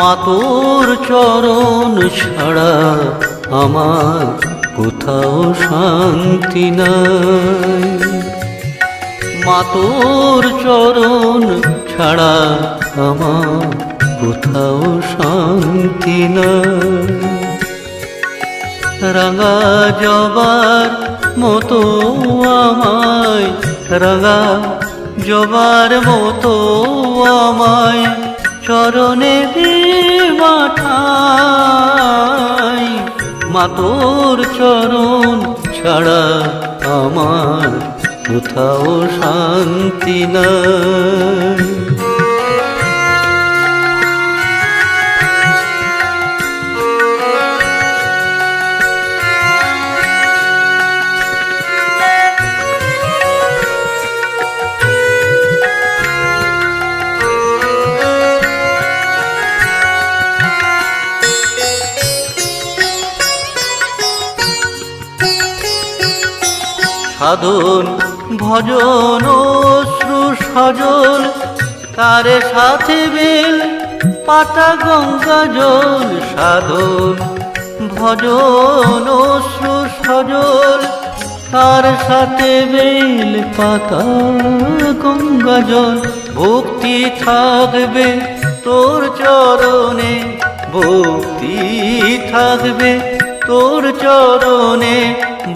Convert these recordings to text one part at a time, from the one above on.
মা তোর চরণ ছাড়া আমার কোথাও শান্তি নাই। মা তোর চরণ ছাড়া আমার কোথাও শান্তি নাই। রাঙা জবার মতো আমায়, রাঙা জবার মতো আমায়, চরণে মা তোর চরণ ছাড়া আমার কোথাও শান্তি নাই। সাধন, ভজন সজল তার সাথে বেল পাতা গঙ্গা জল সাধন, ভজন সজল তার সাথে বেল পাতা গঙ্গা জল। ভক্তি থাকবে তোর চরণে, ভক্তি থাকবে তোর চরণে।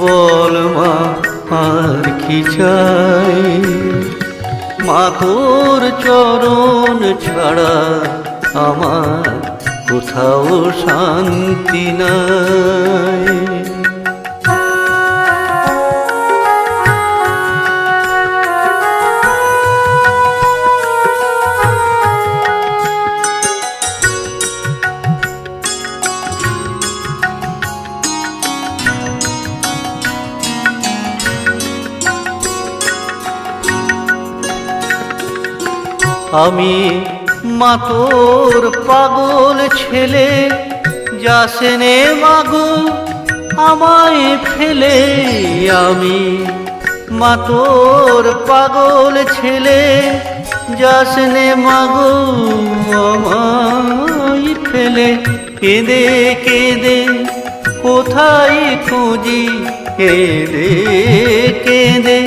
বল মা আর কি চাই মা তোর চরণ ছাড়া আমার কোথাও শান্তি নাই। আমি মা তোর পাগল ছেলে যাসনে মাগো, আমায় ফেলে। আমি মা তোর পাগল ছেলে যাসনে মাগো, আমায় ফেলে। কেঁদে কেঁদে, কোথায় খুঁজি? কেঁদে কেঁদে,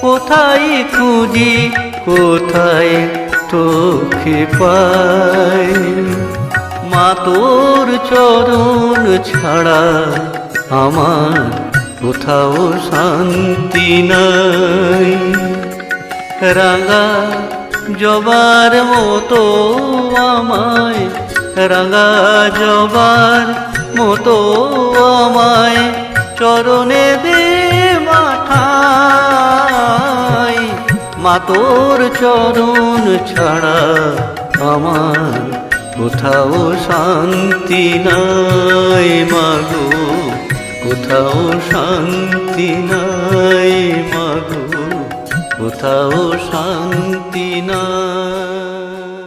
কোথায় খুঁজি? কোথায় তোকে পাই। মা তোর চরণ ছাড়া আমার কোথাও শান্তি নাই। রাঙা জবার মতো আমায়, রাঙা জবার মতো আমায়, চরণে দে মাঠাই মা তোর চরণ ছাড়া আমার কোথাও শান্তি নাই মাগো কোথাও শান্তি নাই মাগো কোথাও শান্তি নাই।